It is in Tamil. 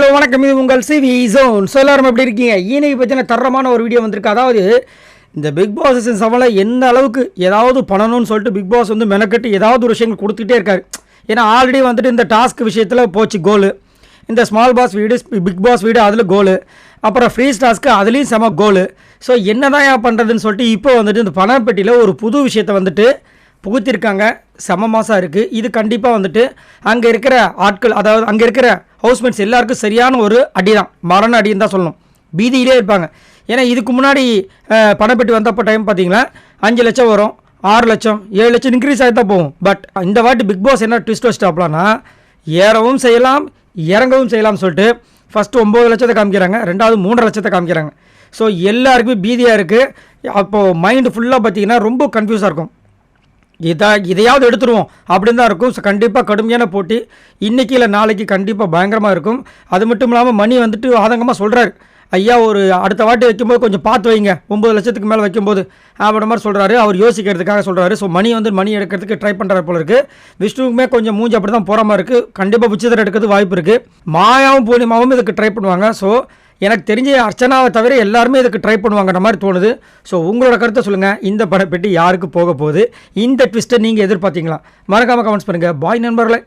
ஹலோ வணக்கம். இது உங்கள் சிவி ஜோன். ஸோ எல்லாரும் எப்படி இருக்கீங்க? ஈனை பற்றின தரமான ஒரு வீடியோ வந்திருக்கு. அதாவது இந்த பிக் பாஸ் சீசன் செவனில் எந்த அளவுக்கு ஏதாவது பண்ணணும்னு சொல்லிட்டு பிக் பாஸ் வந்து மெனக்கட்டு ஏதாவது ஒரு விஷயங்கள் கொடுத்துக்கிட்டே இருக்காரு. ஏன்னா ஆல்ரெடி வந்துட்டு இந்த டாஸ்க் விஷயத்தில் போச்சு கோலு இந்த ஸ்மால் பாஸ் வீடு பிக் பாஸ் வீடு அதில் கோலு அப்புறம் ஃப்ரீ டாஸ்க்கு அதுலேயும் செம கோலு ஸோ என்னதான் ஏன் பண்ணுறதுன்னு சொல்லிட்டு இப்போ வந்துட்டு இந்த பணப்பெட்டியில் ஒரு புது விஷயத்தை வந்துட்டு புகுத்திருக்காங்க. செம மாதம் இருக்குது இது கண்டிப்பாக வந்துட்டு அங்கே இருக்கிற ஆட்கள் அதாவது அங்கே இருக்கிற ஹவுஸ்மேட்ஸ் எல்லாருக்கும் சரியான ஒரு அடி தான் மரண அடின்னு தான் சொல்லணும். பீதியிலே இருப்பாங்க. ஏன்னா இதுக்கு முன்னாடி பணம் பணப்பெட்டி வந்தப்போ டைம் பார்த்தீங்கன்னா அஞ்சு லட்சம் வரும் ஆறு லட்சம் ஏழு லட்சம் இன்க்ரீஸ் ஆகி தான் போகும். பட் இந்த வாட்டி பிக் பாஸ் என்ன ட்விஸ்ட் வச்சுட்டாப்லான்னா ஏறவும் செய்யலாம் இறங்கவும் செய்யலாம்னு சொல்லிட்டு ஃபஸ்ட்டு ஒம்பது லட்சத்தை காமிக்கிறாங்க ரெண்டாவது மூன்று லட்சத்தை காமிக்கிறாங்க. ஸோ எல்லாருக்குமே பீதியாக இருக்குது அப்போது மைண்டு ஃபுல்லாக பார்த்தீங்கன்னா ரொம்ப கன்ஃபியூஸாக இருக்கும். இதை இதையாவது எடுத்துருவோம். அப்படின்னு தான் இருக்கும். ஸோ கண்டிப்பாக கடுமையான போட்டி. இன்றைக்கி இல்லை நாளைக்கு கண்டிப்பாக பயங்கரமாக இருக்கும். அது மட்டும் இல்லாமல் மணி வந்துட்டு ஆதங்கமாக சொல்கிறாரு ஐயா ஒரு அடுத்த வாட்டி வைக்கும்போது கொஞ்சம் பார்த்து வைங்க. ஒம்பது லட்சத்துக்கு மேலே வைக்கும்போது. அப்படின்ற மாதிரி சொல்கிறாரு அவர் யோசிக்கிறதுக்காக சொல்கிறாரு ஸோ மணி வந்து மணி எடுக்கிறதுக்கு ட்ரை பண்ணுறாரு போல இருக்குது விஷ்ணுவுக்குமே கொஞ்சம் மூஞ்சி அப்படி தான் போகிற மாதிரி இருக்குது கண்டிப்பாக உச்சிதர் எடுக்கிறது வாய்ப்பு இருக்குது மாயாவும் பூர்ணிமாவும் இதுக்கு ட்ரை பண்ணுவாங்க. ஸோ எனக்கு தெரிஞ்ச அர்ச்சனாவை தவிர எல்லாருமே இதுக்கு ட்ரை பண்ணுவாங்கன்ற மாதிரி தோணுது. ஸோ உங்களோட கருத்தை சொல்லுங்கள் இந்த படப்பெட்டி யாருக்கு போக போகுது? இந்த ட்விஸ்ட்டை நீங்கள் எதிர்பார்த்தீங்களா? மறக்காமல் கமெண்ட்ஸ் பண்ணுங்கள் பாய் நண்பர்களே.